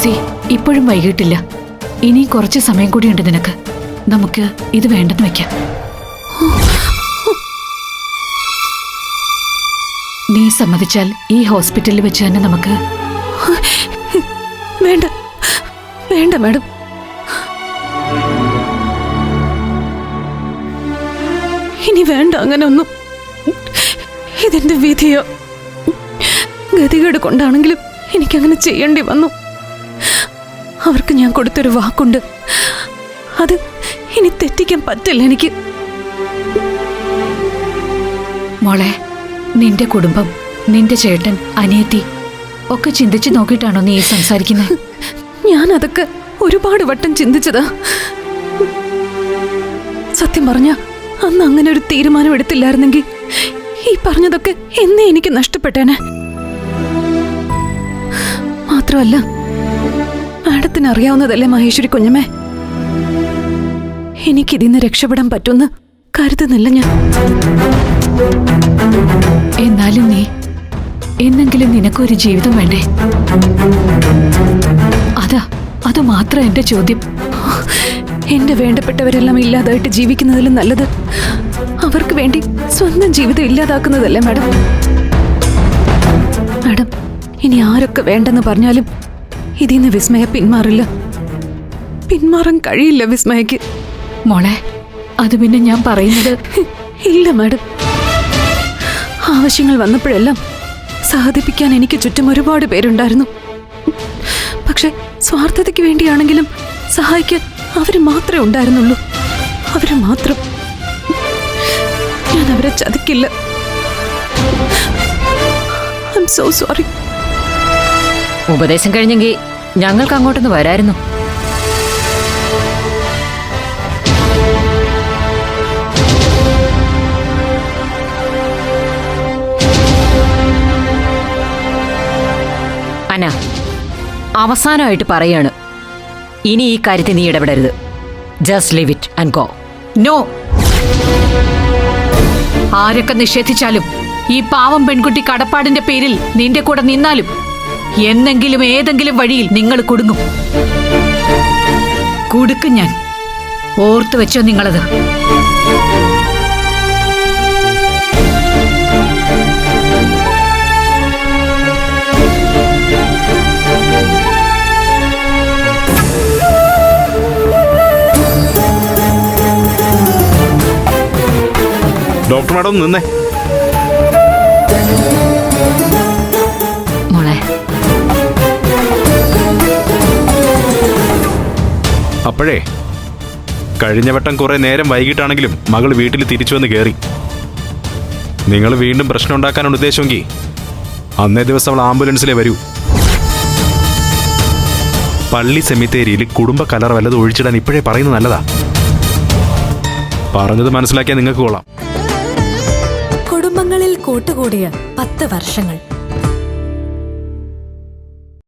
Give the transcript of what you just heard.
C ഇപ്പോഴും വൈകിട്ടില്ല. ഇനി കുറച്ച് സമയം കൂടി ഉണ്ട് നിനക്ക്. നമുക്ക് ഇത് വേണ്ടെന്ന് വെക്കാം. നീ സമ്മതിച്ചാൽ ഈ ഹോസ്പിറ്റലിൽ വെച്ച് തന്നെ നമുക്ക് വേണ്ട. വേണ്ട മാഡം. ഇനി വേണ്ട അങ്ങനെ ഒന്നും ഇതെന്റെ വിധിയോ? ഗതികേട് കൊണ്ടാണെങ്കിലും എനിക്കങ്ങനെ ചെയ്യേണ്ടി വന്നു. അവർക്ക് ഞാൻ കൊടുത്തൊരു വാക്കുണ്ട്. അത് ഇനി തെറ്റിക്കാൻ പറ്റില്ല എനിക്ക്. മോളെ നിന്റെ കുടുംബം നിന്റെ ചേട്ടൻ അനിയത്തി ഒക്കെ ചിന്തിച്ചു നോക്കിയിട്ടാണോ നീ സംസാരിക്കുന്നത് ഞാൻ അതൊക്കെ ഒരുപാട് വട്ടം ചിന്തിച്ചതാ. സത്യം പറഞ്ഞ അന്ന് അങ്ങനെ ഒരു തീരുമാനം എടുത്തില്ലായിരുന്നെങ്കിൽ ഈ പറഞ്ഞതൊക്കെ എന്നെ എനിക്ക് നഷ്ടപ്പെട്ടേനെ. മാത്രമല്ല മാഡത്തിന് അറിയാവുന്നതല്ലേ മഹേശ്വരി കുഞ്ഞമ്മേ? എനിക്കിതിന്ന് രക്ഷപ്പെടാൻ പറ്റുമെന്ന് കരുതുന്നില്ല ഞാൻ. എന്നാലും നീ എന്നെങ്കിലും നിനക്കൊരു ജീവിതം വേണ്ടേ? അതാ അത് മാത്രം എന്റെ ചോദ്യം. എന്റെ വേണ്ടപ്പെട്ടവരെല്ലാം ഇല്ലാതായിട്ട് ജീവിക്കുന്നതിലും നല്ലത് അവർക്ക് വേണ്ടി സ്വന്തം ജീവിതം ഇല്ലാതാക്കുന്നതല്ലേ മാഡം? മാഡം ഇനി ആരൊക്കെ വേണ്ടെന്ന് പറഞ്ഞാലും ഇതിന്ന് വിസ്മയ പിന്മാറില്ല. പിന്മാറാൻ കഴിയില്ല വിസ്മയക്ക് മോളെ അത് പിന്നെ ഞാൻ പറയുന്നത്. ഇല്ല മാഡം. ആവശ്യങ്ങൾ വന്നപ്പോഴെല്ലാം സാധിപ്പിക്കാൻ എനിക്ക് ചുറ്റും ഒരുപാട് പേരുണ്ടായിരുന്നു. പക്ഷെ സ്വാർത്ഥതയ്ക്ക് വേണ്ടിയാണെങ്കിലും സഹായിക്കാൻ അവർ മാത്രമേ ഉണ്ടായിരുന്നുള്ളൂ. അവർ മാത്രം. ഞാൻ അവരെ ചതിക്കില്ല. ഐ എം സോ സോറി ഉപദേശം കഴിഞ്ഞെങ്കിൽ ഞങ്ങൾക്ക് അങ്ങോട്ടൊന്ന് വരായിരുന്നു. അന അവസാനമായിട്ട് പറയാണ് ഇനി ഈ കാര്യത്തിൽ നീ ഇടപെടരുത്. Just leave it and go no ആരൊക്കെ നിഷേധിച്ചാലും ഈ പാവം പെൺകുട്ടി കടപ്പാടിന്റെ പേരിൽ നിന്റെ കൂടെ നിന്നാലും എന്നെങ്കിലും ഏതെങ്കിലും വഴിയിൽ നിങ്ങൾ കുടുങ്ങും. കുടുക്കും ഞാൻ. ഓർത്തു വെച്ചോ നിങ്ങളത്. ഡോക്ടർ മാഡം നിന്നേ. അപ്പോഴേ കഴിഞ്ഞ വട്ടം കുറെ നേരം വൈകിട്ടാണെങ്കിലും മകൾ വീട്ടിൽ തിരിച്ചു വന്ന് കയറി നിങ്ങൾ വീണ്ടും പ്രശ്നം ഉണ്ടാക്കാനാണ് ഉദ്ദേശമെങ്കിൽ അന്നേ ദിവസം അവൾ ആംബുലൻസിലേ വരൂ. പള്ളി സെമിത്തേരിയിൽ കുടുംബ കലർ വല്ലത് ഒഴിച്ചിടാൻ ഇപ്പോഴേ പറയുന്നത് നല്ലതാ. പറഞ്ഞത് മനസ്സിലാക്കിയാൽ നിങ്ങൾക്ക് കൊള്ളാം. കുടുംബങ്ങളിൽ കൂട്ടുകൂടിയ പത്ത് വർഷങ്ങൾ.